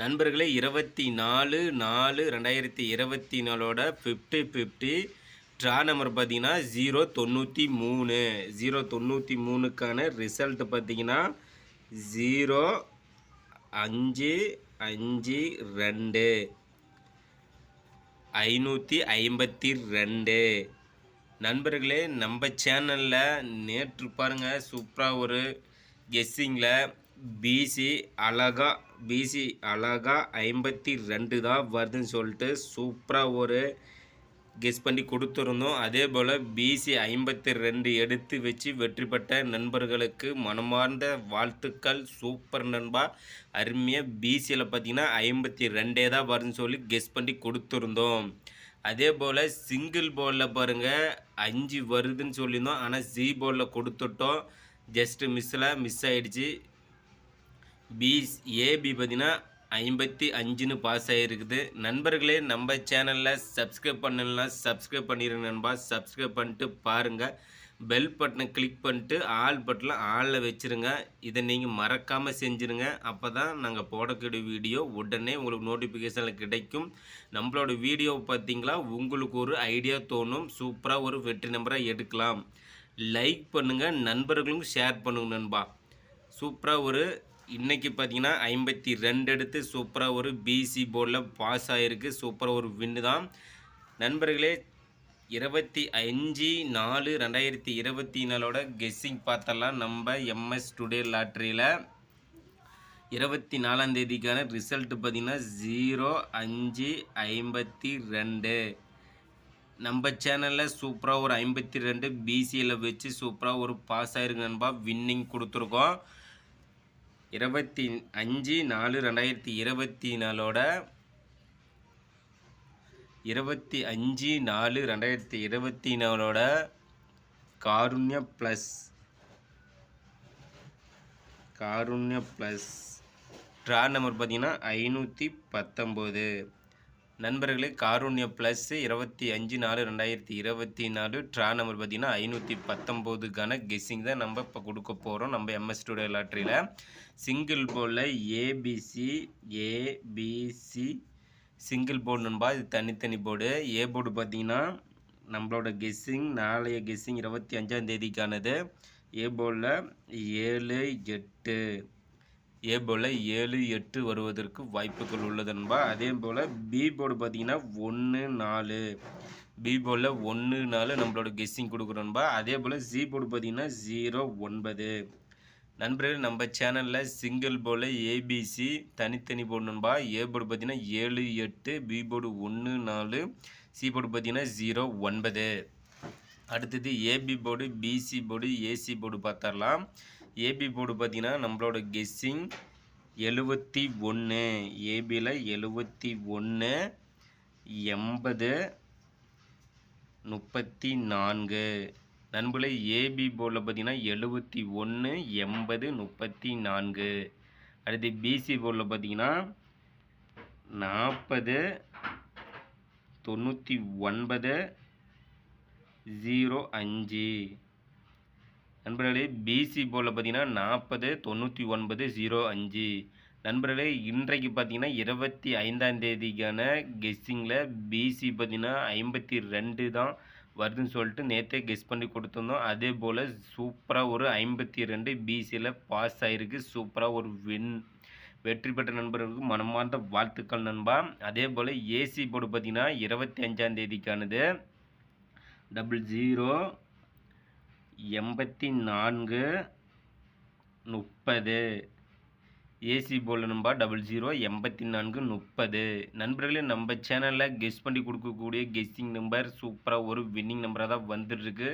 நண்பர்களே இருபத்தி நாலு நாலு ரெண்டாயிரத்தி இருபத்தி நாலோட ஃபிஃப்டி ஃபிஃப்டி ட்ரா நம்பர் பார்த்தீங்கன்னா ஜீரோ தொண்ணூற்றி மூணு. ஜீரோ தொண்ணூற்றி மூணுக்கான ரிசல்ட் பார்த்தீங்கன்னா ஜீரோ அஞ்சு அஞ்சு ரெண்டு. ஐநூற்றி ஐம்பத்தி ரெண்டு. நண்பர்களே நம்ம சேனலில் நேற்று பாருங்கள் சூப்பராக ஒரு கெஸ்ஸிங்கில் பிசி அழகா பிசி அழகா ஐம்பத்தி ரெண்டு தான் வருதுன்னு சொல்லிட்டு சூப்பராக ஒரு கெஸ் பண்ணி கொடுத்துருந்தோம். அதே போல் பிசி ஐம்பத்தி ரெண்டு எடுத்து வச்சு வெற்றி பெற்ற நண்பர்களுக்கு மனமார்ந்த வாழ்த்துக்கள். சூப்பர் நண்பா. அருமையாக பிசியில் பார்த்தீங்கன்னா ஐம்பத்தி ரெண்டே தான் வருதுன்னு சொல்லி கெஸ் பண்ணி கொடுத்துருந்தோம். அதே போல் சிங்கிள் போலில் பாருங்கள் அஞ்சு வருதுன்னு சொல்லியிருந்தோம். ஆனால் ஜி போலில் கொடுத்துட்டோம். ஜஸ்ட்டு மிஸ்ஸில் மிஸ் ஆகிடுச்சி பிஸ் ஏபி பார்த்தீங்கன்னா ஐம்பத்தி அஞ்சுன்னு பாஸ் ஆகிருக்குது நண்பர்களே நம்ம சேனலில் சப்ஸ்கிரைப் பண்ணலாம் சப்ஸ்கிரைப் பண்ணிடுங்க நண்பா. சப்ஸ்கிரைப் பண்ணிட்டு பாருங்கள் பெல் பட்டனை கிளிக் பண்ணிட்டு ஆல் பட்டனில் ஆளில் வச்சுருங்க. இதை நீங்கள் மறக்காமல் செஞ்சுருங்க. அப்போ தான் நாங்கள் போடக்கூடிய வீடியோ உடனே உங்களுக்கு நோட்டிஃபிகேஷனில் கிடைக்கும். நம்மளோட வீடியோ பார்த்தீங்களா? உங்களுக்கு ஒரு ஐடியா தோணும். சூப்பராக ஒரு வெற்றி நம்பராக எடுக்கலாம். லைக் பண்ணுங்கள் நண்பர்களும் ஷேர் பண்ணுங்க நண்பா. சூப்பராக ஒரு இன்றைக்கி பார்த்தீங்கன்னா ஐம்பத்தி ரெண்டு எடுத்து சூப்பராக ஒரு பிசி போர்டில் பாஸ் ஆகிருக்கு சூப்பராக ஒரு வின்னு தான். நண்பர்களே இருபத்தி அஞ்சு நாலு ரெண்டாயிரத்தி இருபத்தி நாலோட கெஸ்ஸிங் பார்த்தலாம் நம்ம எம்எஸ் டுடே லாட்ரியில் இருபத்தி நாலாம் தேதிக்கான ரிசல்ட் பார்த்திங்கன்னா ஜீரோ அஞ்சு ஐம்பத்தி ரெண்டு. நம்ம சேனலில் சூப்பராக ஒரு ஐம்பத்தி ரெண்டு பிசியில் வச்சு சூப்பராக ஒரு பாஸ் ஆயிருக்கு நண்பா வின்னிங் கொடுத்துருக்கோம். இருபத்தி அஞ்சு நாலு ரெண்டாயிரத்தி இருபத்தி நாலோட இருபத்தி அஞ்சு நாலு ரெண்டாயிரத்தி இருபத்தி நாலோட காருண்ய ப்ளஸ் காருண்ய ப்ளஸ் ட்ரா நம்பர் பார்த்தீங்கன்னா ஐநூற்றி பத்தொம்போது. நண்பர்களே காரூண்ய ப்ளஸ் இருபத்தி அஞ்சு நாலு ரெண்டாயிரத்தி இருபத்தி நாலு ட்ரா நம்பர் பார்த்தீங்கன்னா ஐநூற்றி பத்தொம்போதுக்கான கெஸ்ஸிங் தான் நம்ம இப்போ கொடுக்க போகிறோம் நம்ம எம்எஸ் ஸ்டூடியோ லாட்ரியில் சிங்கிள் போர்டில் ஏபிசி ஏபிசி சிங்கிள் போர்டு நண்பா இது தனித்தனி போர்டு ஏ போர்டு பார்த்தீங்கன்னா நம்மளோட கெஸ்ஸிங் நாளைய கெஸ்ஸிங் இருபத்தி அஞ்சாம் தேதிக்கானது. ஏ போர்டில் ஏழு எட்டு. ஏ போல் ஏழு எட்டு வருவதற்கு வாய்ப்புகள் உள்ளது நண்பா. அதே போல் பி போர்டு பார்த்தீங்கன்னா ஒன்று நாலு. பி போர்டில் ஒன்று நாலு நம்மளோட கெஸ்ஸிங் கொடுக்குறோம்பா அதே போல் ஜி போர்டு பார்த்தீங்கன்னா ஜீரோ ஒன்பது. நண்பர்கள் நம்ம சேனலில் சிங்கிள் போல் ஏபிசி தனித்தனி போர்டு நண்பா. ஏ போர்டு பார்த்தீங்கன்னா ஏழு எட்டு பி போர்டு ஒன்று நாலு. சி போர்டு பார்த்தீங்கன்னா ஜீரோ ஒன்பது. அடுத்தது AB board BC board AC board பார்த்தரலாம் AB board பார்த்தீங்கன்னா நம்மளோட கெஸ்ஸிங் எழுபத்தி ஒன்று ஏபியில் எழுபத்தி ஒன்று எண்பது முப்பத்தி நான்கு. நண்பர்களே ஏபி போர்டில் பார்த்தீங்கன்னா எழுபத்தி ஒன்று எண்பது முப்பத்தி நான்கு. அடுத்து பிசி போர்டில் பார்த்தீங்கன்னா நாற்பது தொண்ணூற்றி ஒன்பது ஜீரோ அஞ்சு. நண்பர்களே பிசி போல் பார்த்தீங்கன்னா நாற்பது தொண்ணூற்றி ஒன்பது ஜீரோ அஞ்சு. நண்பர்களே இன்றைக்கு பார்த்தீங்கன்னா இருபத்தி ஐந்தாம் தேதிக்கான கெஸ்ஸிங்கில் பிசி பார்த்தீங்கன்னா ஐம்பத்தி ரெண்டு தான் வருதுன்னு சொல்லிட்டு நேற்றே கெஸ் பண்ணி கொடுத்துருந்தோம். அதே போல் சூப்பராக ஒரு ஐம்பத்தி ரெண்டு பிசியில் பாஸ் ஆகிருக்கு சூப்பராக ஒரு வின் வெற்றி பெற்ற நண்பர்களுக்கு மனமார்ந்த வாழ்த்துக்கள் நண்பா. அதே போல் ஏசி போர்டு பார்த்தீங்கன்னா இருபத்தி அஞ்சாம் தேதிக்கானது. டபுள் ஜீரோ எண்பத்தி நான்கு முப்பது. ஏசி போல் நம்பா டபுள் ஜீரோ எண்பத்தி நான்கு முப்பது. நண்பர்களே நம்ம சேனலில் கெஸ் பண்ணி கொடுக்கக்கூடிய கெஸ்ஸிங் நம்பர் சூப்பராக ஒரு வின்னிங் நம்பராக தான் வந்துட்டுருக்கு.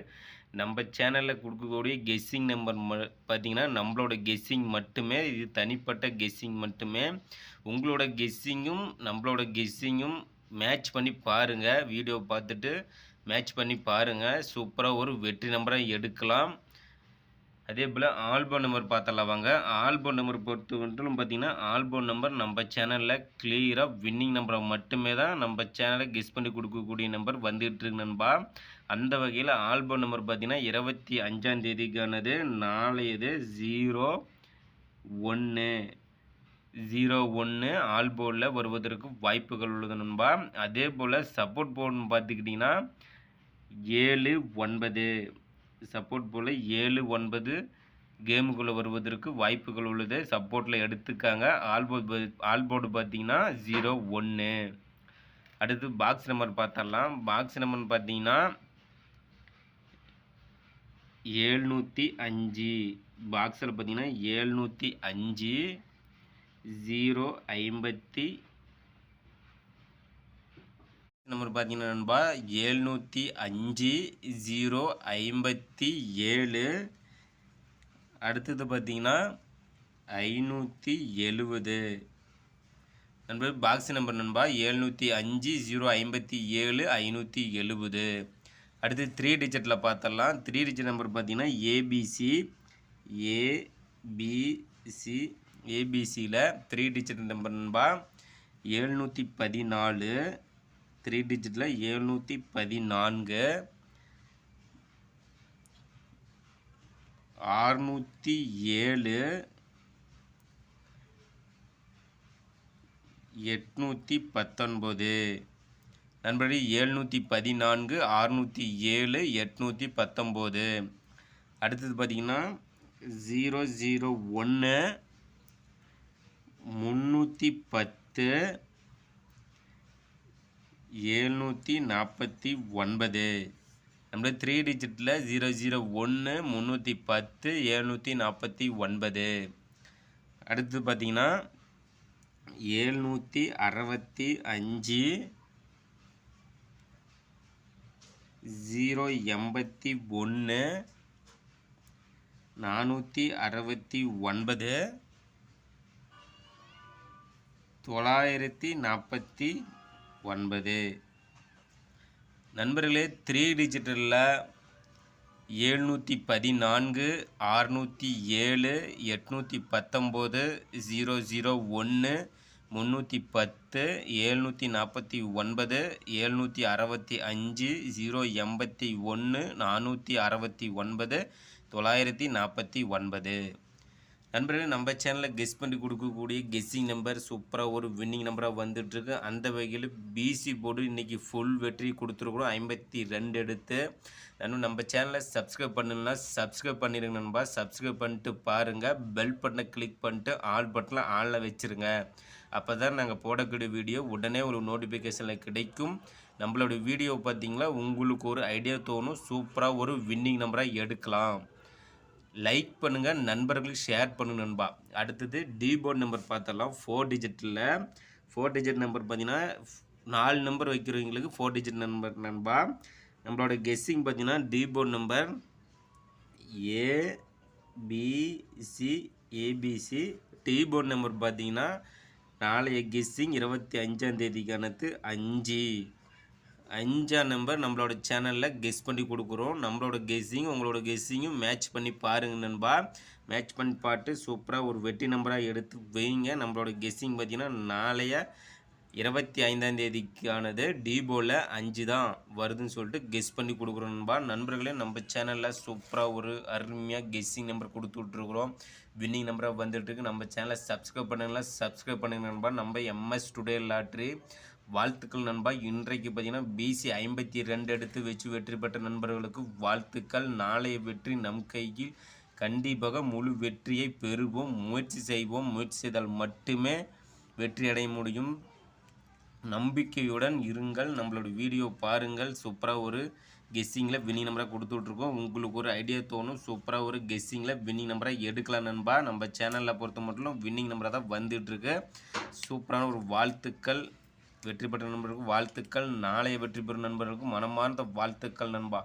நம்ம சேனலில் கொடுக்கக்கூடிய கெஸ்ஸிங் நம்பர் ம பார்த்திங்கன்னா நம்மளோட கெஸ்ஸிங் மட்டுமே இது தனிப்பட்ட கெஸ்ஸிங் மட்டுமே. உங்களோட கெஸ்ஸிங்கும் நம்மளோட கெஸ்ஸிங்கும் மேட்ச் பண்ணி பாருங்கள் வீடியோ பார்த்துட்டு மேட்ச் பண்ணி பாருங்கள் சூப்பராக ஒரு வெற்றி நம்பரை எடுக்கலாம். அதே போல் ஆல்பம் நம்பர் பார்த்தலாம் வாங்க. ஆல்பம் நம்பர் பொறுத்த மட்டும் பார்த்தீங்கன்னா ஆல்பம் நம்பர் நம்ம சேனலில் கிளியராக வின்னிங் நம்பரை மட்டுமே தான் நம்ம சேனலில் கெஸ் பண்ணி கொடுக்கக்கூடிய நம்பர் வந்துட்டு நண்பா. அந்த வகையில் ஆல்பம் நம்பர் பார்த்தீங்கன்னா இருபத்தி அஞ்சாம் தேதிக்கானது. நாளையது ஜீரோ ஒன்று ஜீரோ ஒன்று ஆல்போர்டில் வருவதற்கு வாய்ப்புகள் உள்ளது நண்பா. அதே போல் சப்போர்ட் போர்டுன்னு பார்த்துக்கிட்டிங்கன்னா ஏழு ஒன்பது. சப்போர்ட் போல் ஏழு ஒன்பது. கேமுக்குள்ளே வருவதற்கு வாய்ப்புகள் உள்ளது. சப்போர்ட்டில் எடுத்துக்காங்க. ஆல்போர்டு ஆல்போர்டு பார்த்தீங்கன்னா ஜீரோ ஒன்று அடுத்து பாக்ஸ் நம்பர் பார்த்தரலாம் பாக்ஸ் நம்பர் பார்த்தீங்கன்னா ஏழ்நூற்றி அஞ்சு. பாக்ஸில் பார்த்தீங்கன்னா ஏழ்நூற்றி அஞ்சு. ஜீரோ ஐம்பத்தி நம்பர் பார்த்தீங்கன்னா நண்பா ஏழ்நூற்றி அஞ்சு ஜீரோ ஐம்பத்தி ஏழு. அடுத்தது பார்த்தீங்கன்னா ஐநூற்றி எழுவது. நண்பர் பாக்ஸ் நம்பர் நண்பா ஏழ்நூற்றி அஞ்சு ஜீரோ ஐம்பத்தி ஏழு ஐநூற்றி எழுவது. அடுத்து த்ரீ டிஜிட்டில் பார்த்தலாம் த்ரீ டிஜிட் நம்பர் பார்த்தீங்கன்னா ஏபிசி ஏபிசி ஏபிசியில் த்ரீ டிஜிட் நம்பர் நண்பா ஏழ்நூற்றி பதினாலு. த்ரீ டிஜிட்டில் எழுநூற்றி பதினான்கு ஆறுநூற்றி ஏழு எட்நூற்றி பத்தொன்பது. நண்பர்களே எழுநூற்றி பதினான்கு அறுநூற்றி ஏழு எட்நூற்றி பத்தொம்போது அடுத்தது பார்த்திங்கன்னா ஜீரோ ஜீரோ ஒன்று முந்நூற்றி பத்து ஏழ்நூற்றி நாற்பத்தி ஒன்பது. நம்மள த்ரீ டிஜிட்டில் ஜீரோ ஜீரோ ஒன்று முந்நூற்றி பத்து ஏழ்நூற்றி நாற்பத்தி ஒன்பது. அடுத்து பார்த்தீங்கன்னா ஏழ்நூற்றி அறுபத்தி அஞ்சு ஜீரோ எண்பத்தி ஒன்று நானூற்றி அறுபத்தி ஒன்பது தொள்ளாயிரத்தி நாற்பத்தி ஒன்பது. நண்பர்களே த்ரீ டிஜிட்டலில் எழுநூற்றி பதினான்கு ஆறுநூற்றி ஏழு எட்நூற்றி பத்தொம்போது ஜீரோ ஜீரோ ஒன்று முந்நூற்றி பத்து ஏழ்நூற்றி நாற்பத்தி ஒன்பது ஏழ்நூற்றி அறுபத்தி அஞ்சு ஜீரோ எண்பத்தி ஒன்று நானூற்றி அறுபத்தி ஒன்பது தொள்ளாயிரத்தி நாற்பத்தி ஒன்பது. நண்பர்களே நம்ம சேனலில் கெஸ் பண்ணி கொடுக்கக்கூடிய கெஸ்ஸிங் நம்பர் சூப்பராக ஒரு வின்னிங் நம்பராக வந்துட்டுருக்கு. அந்த வகையில் பிசி போர்டு இன்றைக்கி ஃபுல் வெற்றி கொடுத்துருக்குறோம். ஐம்பத்தி ரெண்டு எடுத்து. நண்பர் நம்ம சேனலை சப்ஸ்கிரைப் பண்ணணும்னா சப்ஸ்கிரைப் பண்ணிடுங்க நண்பா. சப்ஸ்கிரைப் பண்ணிட்டு பாருங்கள் பெல் பட்டனை கிளிக் பண்ணிட்டு ஆல் பட்டனில் ஆளில் வச்சுருங்க. அப்போ தான் நாங்கள் போடக்கூடிய வீடியோ உடனே ஒரு நோட்டிஃபிகேஷனில் கிடைக்கும். நம்மளோட வீடியோ பார்த்திங்களா உங்களுக்கு ஒரு ஐடியா தோணும். சூப்பராக ஒரு வின்னிங் நம்பராக எடுக்கலாம். லைக் பண்ணுங்கள் நண்பர்களுக்கு ஷேர் பண்ணுங்க நண்பா. அடுத்தது டிபோர்ட் நம்பர் பார்த்தலாம் ஃபோர் டிஜிட்டில் ஃபோர் டிஜிட் நம்பர் பார்த்தீங்கன்னா நாலு நம்பர் வைக்கிறவங்களுக்கு ஃபோர் டிஜிட் நம்பர் நண்பா. நம்மளோட கெஸ்ஸிங் பார்த்தீங்கன்னா D board number A BC ABC D board number பார்த்தீங்கன்னா நாளைய கெஸ்ஸிங் இருபத்தி அஞ்சாம் தேதிக்கானது அஞ்சு. அஞ்சாம் நம்பர் நம்மளோட சேனலில் கெஸ் பண்ணி கொடுக்குறோம். நம்மளோட கெஸ்ஸிங் உங்களோட கெஸ்ஸிங்கும் மேட்ச் பண்ணி பாருங்க நண்பா. மேட்ச் பண்ணி பார்த்து சூப்பராக ஒரு வெட்டி நம்பராக எடுத்து வைங்க. நம்மளோட கெஸ்ஸிங் பார்த்தீங்கன்னா நாளைய இருபத்தி ஐந்தாம் தேதிக்கானது டிபோவில் அஞ்சு தான் வருதுன்னு சொல்லிட்டு கெஸ் பண்ணி கொடுக்குறோம் நண்பா. நண்பர்களே நம்ம சேனலில் சூப்பராக ஒரு அருமையாக கெஸ்ஸிங் நம்பர் கொடுத்து விட்ருக்குறோம் வின்னிங் நம்பராக வந்துட்டுருக்கு நம்ம சேனலை சப்ஸ்கிரைப் பண்ணுங்களா சப்ஸ்கிரைப் பண்ணுங்க நண்பா. நம்ம எம்எஸ் டுடே லாட்ரி வாழ்த்துக்கள் நண்பா. இன்றைக்கு பார்த்தீங்கன்னா பிசி ஐம்பத்தி ரெண்டு எடுத்து வச்சு வெற்றி பெற்ற நண்பர்களுக்கு வாழ்த்துக்கள். நாளைய வெற்றி நம் கையில். கண்டிப்பாக முழு வெற்றியை பெறுவோம் முயற்சி செய்வோம். முயற்சி செய்தால் மட்டுமே வெற்றி அடைய முடியும். நம்பிக்கையுடன் இருங்கள். நம்மளோட வீடியோ பாருங்கள். சூப்பராக ஒரு கெஸ்ஸிங்கில் வின்னிங் நம்பராக கொடுத்துட்ருக்கோம் உங்களுக்கு ஒரு ஐடியா தோணும். சூப்பராக ஒரு கெஸ்ஸிங்கில் வின்னிங் நம்பராக எடுக்கலாம் நண்பா. நம்ம சேனலில் பொறுத்த மட்டும் வின்னிங் நம்பராக தான் வந்துட்டுருக்கு சூப்பரான ஒரு வாழ்த்துக்கள். வெற்றி பெற்ற நண்பர்களுக்கு வாழ்த்துக்கள். நாளைய வெற்றி பெறும் நண்பர்களுக்கு மனமார்ந்த வாழ்த்துக்கள் நண்பா.